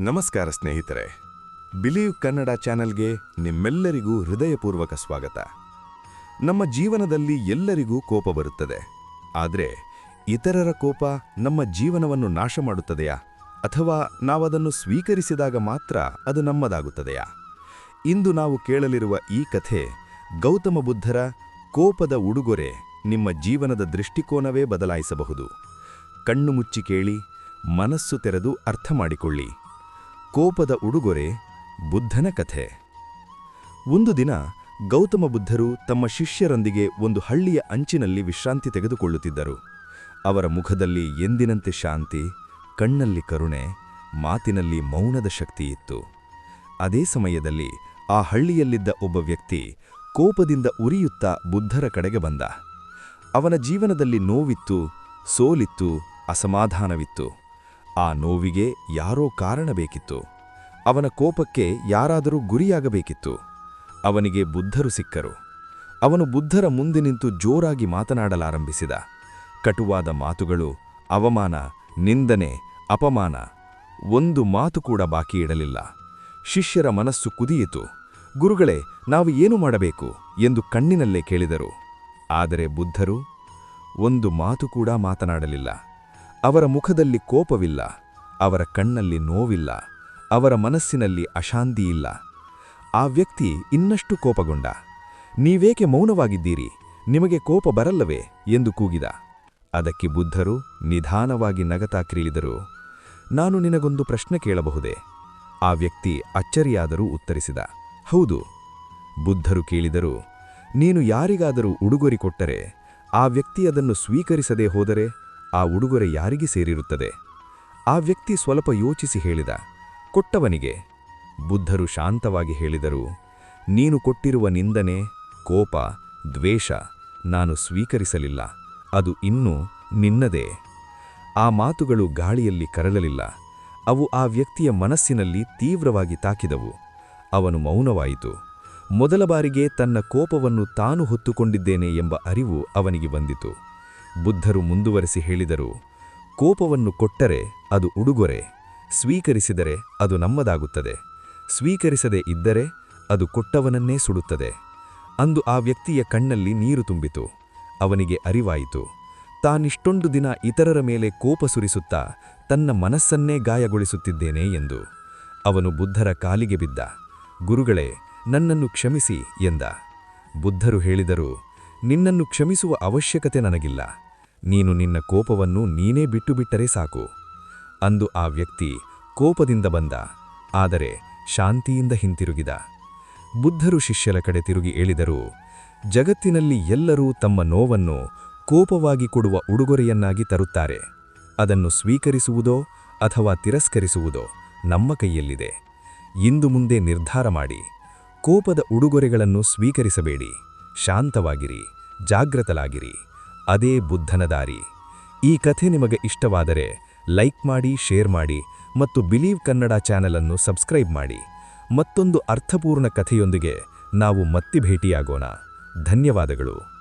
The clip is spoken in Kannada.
ನಮಸ್ಕಾರ ಸ್ನೇಹಿತರೆ. ಬಿಲೀವ್ ಕನ್ನಡ ಚಾನೆಲ್ಗೆ ನಿಮ್ಮೆಲ್ಲರಿಗೂ ಹೃದಯಪೂರ್ವಕ ಸ್ವಾಗತ. ನಮ್ಮ ಜೀವನದಲ್ಲಿ ಎಲ್ಲರಿಗೂ ಕೋಪ ಬರುತ್ತದೆ. ಆದರೆ ಇತರರ ಕೋಪ ನಮ್ಮ ಜೀವನವನ್ನು ನಾಶ ಮಾಡುತ್ತದೆಯಾ? ಅಥವಾ ನಾವದನ್ನು ಸ್ವೀಕರಿಸಿದಾಗ ಮಾತ್ರ ಅದು ನಮ್ಮದಾಗುತ್ತದೆಯಾ? ಇಂದು ನಾವು ಕೇಳಲಿರುವ ಈ ಕಥೆ ಗೌತಮ ಬುದ್ಧರ ಕೋಪದ ಉಡುಗೊರೆ ನಿಮ್ಮ ಜೀವನದ ದೃಷ್ಟಿಕೋನವೇ ಬದಲಾಯಿಸಬಹುದು. ಕಣ್ಣು ಮುಚ್ಚಿ ಕೇಳಿ, ಮನಸ್ಸು ತೆರೆದು ಅರ್ಥ ಮಾಡಿಕೊಳ್ಳಿ. ಕೋಪದ ಉಡುಗೊರೆ ಬುದ್ಧನ ಕಥೆ. ಒಂದು ದಿನ ಗೌತಮ ಬುದ್ಧರು ತಮ್ಮ ಶಿಷ್ಯರೊಂದಿಗೆ ಒಂದು ಹಳ್ಳಿಯ ಅಂಚಿನಲ್ಲಿ ವಿಶ್ರಾಂತಿ ತೆಗೆದುಕೊಳ್ಳುತ್ತಿದ್ದರು. ಅವರ ಮುಖದಲ್ಲಿ ಎಂದಿನಂತೆ ಶಾಂತಿ, ಕಣ್ಣಲ್ಲಿ ಕರುಣೆ, ಮಾತಿನಲ್ಲಿ ಮೌನದ ಶಕ್ತಿ ಇತ್ತು. ಅದೇ ಸಮಯದಲ್ಲಿ ಆ ಹಳ್ಳಿಯಲ್ಲಿದ್ದ ಒಬ್ಬ ವ್ಯಕ್ತಿ ಕೋಪದಿಂದ ಉರಿಯುತ್ತಾ ಬುದ್ಧರ ಕಡೆಗೆ ಬಂದ. ಅವನ ಜೀವನದಲ್ಲಿ ನೋವಿತ್ತು, ಸೋಲಿತ್ತು, ಅಸಮಾಧಾನವಿತ್ತು. ಆ ನೋವಿಗೆ ಯಾರೋ ಕಾರಣ ಬೇಕಿತ್ತು. ಅವನ ಕೋಪಕ್ಕೆ ಯಾರಾದರೂ ಗುರಿಯಾಗಬೇಕಿತ್ತು. ಅವನಿಗೆ ಬುದ್ಧರು ಸಿಕ್ಕರು. ಅವನು ಬುದ್ಧರ ಮುಂದೆ ನಿಂತು ಜೋರಾಗಿ ಮಾತನಾಡಲಾರಂಭಿಸಿದ. ಕಟುವಾದ ಮಾತುಗಳು, ಅವಮಾನ, ನಿಂದನೆ, ಅಪಮಾನ, ಒಂದು ಮಾತು ಕೂಡ ಬಾಕಿ ಇಡಲಿಲ್ಲ. ಶಿಷ್ಯರ ಮನಸ್ಸು ಕುದಿಯಿತು. ಗುರುಗಳೇ, ನಾವು ಏನು ಮಾಡಬೇಕು? ಎಂದು ಕಣ್ಣಿನಲ್ಲೇ ಕೇಳಿದರು. ಆದರೆ ಬುದ್ಧರು ಒಂದು ಮಾತು ಕೂಡ ಮಾತನಾಡಲಿಲ್ಲ. ಅವರ ಮುಖದಲ್ಲಿ ಕೋಪವಿಲ್ಲ, ಅವರ ಕಣ್ಣಲ್ಲಿ ನೋವಿಲ್ಲ, ಅವರ ಮನಸ್ಸಿನಲ್ಲಿ ಅಶಾಂತಿಯಿಲ್ಲ. ಆ ವ್ಯಕ್ತಿ ಇನ್ನಷ್ಟು ಕೋಪಗೊಂಡ, ನೀವೇಕೆ ಮೌನವಾಗಿದ್ದೀರಿ? ನಿಮಗೆ ಕೋಪ ಬರಲ್ಲವೇ? ಎಂದು ಕೂಗಿದ. ಅದಕ್ಕೆ ಬುದ್ಧರು ನಿಧಾನವಾಗಿ ನಗತಾ ಕ್ರೀಳಿದರು, ನಾನು ನಿನಗೊಂದು ಪ್ರಶ್ನೆ ಕೇಳಬಹುದೇ? ಆ ವ್ಯಕ್ತಿ ಅಚ್ಚರಿಯಾದರೂ ಉತ್ತರಿಸಿದ, ಹೌದು. ಬುದ್ಧರು ಕೇಳಿದರು, ನೀನು ಯಾರಿಗಾದರೂ ಉಡುಗೊರೆ ಕೊಟ್ಟರೆ ಆ ವ್ಯಕ್ತಿ ಅದನ್ನು ಸ್ವೀಕರಿಸದೆ ಹೋದರೆ? ಆ ಉಡುಗೊರೆ ಯಾರಿಗೆ ಸೇರಿರುತ್ತದೆ? ಆ ವ್ಯಕ್ತಿ ಸ್ವಲ್ಪ ಯೋಚಿಸಿ ಹೇಳಿದ. ಕೊಟ್ಟವನಿಗೆ? ಬುದ್ಧರು ಶಾಂತವಾಗಿ ಹೇಳಿದರು. ನೀನು ಕೊಟ್ಟಿರುವ ನಿಂದನೆ, ಕೋಪ, ದ್ವೇಷ ನಾನು ಸ್ವೀಕರಿಸಲಿಲ್ಲ. ಅದು ಇನ್ನೂ ನಿನ್ನದೇ. ಆ ಮಾತುಗಳು ಗಾಳಿಯಲ್ಲಿ ಕರಳಲಿಲ್ಲ. ಅವು ಆ ವ್ಯಕ್ತಿಯ ಮನಸ್ಸಿನಲ್ಲಿ ತೀವ್ರವಾಗಿ ತಾಕಿದವು. ಅವನು ಮೌನವಾಯಿತು. ಮೊದಲ ಬಾರಿಗೆ ತನ್ನ ಕೋಪವನ್ನು ತಾನು ಹೊತ್ತುಕೊಂಡಿದ್ದೇನೆ ಎಂಬ ಅರಿವು ಅವನಿಗೆ ಬಂದಿತು. ಬುದ್ಧರು ಮುಂದುವರೆಸಿ ಹೇಳಿದರು, ಕೋಪವನ್ನು ಕೊಟ್ಟರೆ ಅದು ಉಡುಗೊರೆ, ಸ್ವೀಕರಿಸಿದರೆ ಅದು ನಮ್ಮದಾಗುತ್ತದೆ, ಸ್ವೀಕರಿಸದೇ ಇದ್ದರೆ ಅದು ಕೊಟ್ಟವನನ್ನೇ ಸುಡುತ್ತದೆ. ಅಂದು ಆ ವ್ಯಕ್ತಿಯ ಕಣ್ಣಲ್ಲಿ ನೀರು ತುಂಬಿತು, ಅವನಿಗೆ ಅರಿವಾಯಿತು, ತಾನಿಷ್ಟೊಂದು ದಿನ ಇತರರ ಮೇಲೆ ಕೋಪ ಸುರಿಸುತ್ತಾ ತನ್ನ ಮನಸ್ಸನ್ನೇ ಗಾಯಗೊಳಿಸುತ್ತಿದ್ದೇನೆ ಎಂದು. ಅವನು ಬುದ್ಧರ ಕಾಲಿಗೆ ಬಿದ್ದ, ಗುರುಗಳೇ, ನನ್ನನ್ನು ಕ್ಷಮಿಸಿ ಎಂದ. ಬುದ್ಧರು ಹೇಳಿದರು, ನಿನ್ನನ್ನು ಕ್ಷಮಿಸುವ ಅವಶ್ಯಕತೆ ನನಗಿಲ್ಲ. ನೀನು ನಿನ್ನ ಕೋಪವನ್ನು ನೀನೇ ಬಿಟ್ಟುಬಿಟ್ಟರೆ ಸಾಕು. ಅಂದು ಆ ವ್ಯಕ್ತಿ ಕೋಪದಿಂದ ಬಂದ, ಆದರೆ ಶಾಂತಿಯಿಂದ ಹಿಂತಿರುಗಿದ. ಬುದ್ಧರು ಶಿಷ್ಯರ ಕಡೆ ತಿರುಗಿ ಹೇಳಿದರು, ಜಗತ್ತಿನಲ್ಲಿ ಎಲ್ಲರೂ ತಮ್ಮ ನೋವನ್ನು ಕೋಪವಾಗಿ ಕೊಡುವ ಉಡುಗೊರೆಯನ್ನಾಗಿ ತರುತ್ತಾರೆ. ಅದನ್ನು ಸ್ವೀಕರಿಸುವುದೋ ಅಥವಾ ತಿರಸ್ಕರಿಸುವುದೋ ನಮ್ಮ ಕೈಯಲ್ಲಿದೆ. ಇಂದು ಮುಂದೆ ನಿರ್ಧಾರ ಮಾಡಿ, ಕೋಪದ ಉಡುಗೊರೆಗಳನ್ನು ಸ್ವೀಕರಿಸಬೇಡಿ, ಶಾಂತವಾಗಿರಿ ಜಾಗೃತಲಾಗಿರಿ ಅದೇ ಬುದ್ಧನ ದಾರಿ. ಈ ಕಥೆ ನಿಮಗೆ ಇಷ್ಟವಾದರೆ ಲೈಕ್ ಮಾಡಿ, ಶೇರ್ ಮಾಡಿ ಮತ್ತು ಬಿಲೀವ್ ಕನ್ನಡ ಚಾನೆಲ್ ಅನ್ನು ಸಬ್ಸ್ಕ್ರೈಬ್ ಮಾಡಿ. ಮತ್ತೊಂದು ಅರ್ಥಪೂರ್ಣ ಕಥೆಯೊಂದಿಗೆ ನಾವು ಮತ್ತೆ ಭೇಟಿಯಾಗೋಣ. ಧನ್ಯವಾದಗಳು.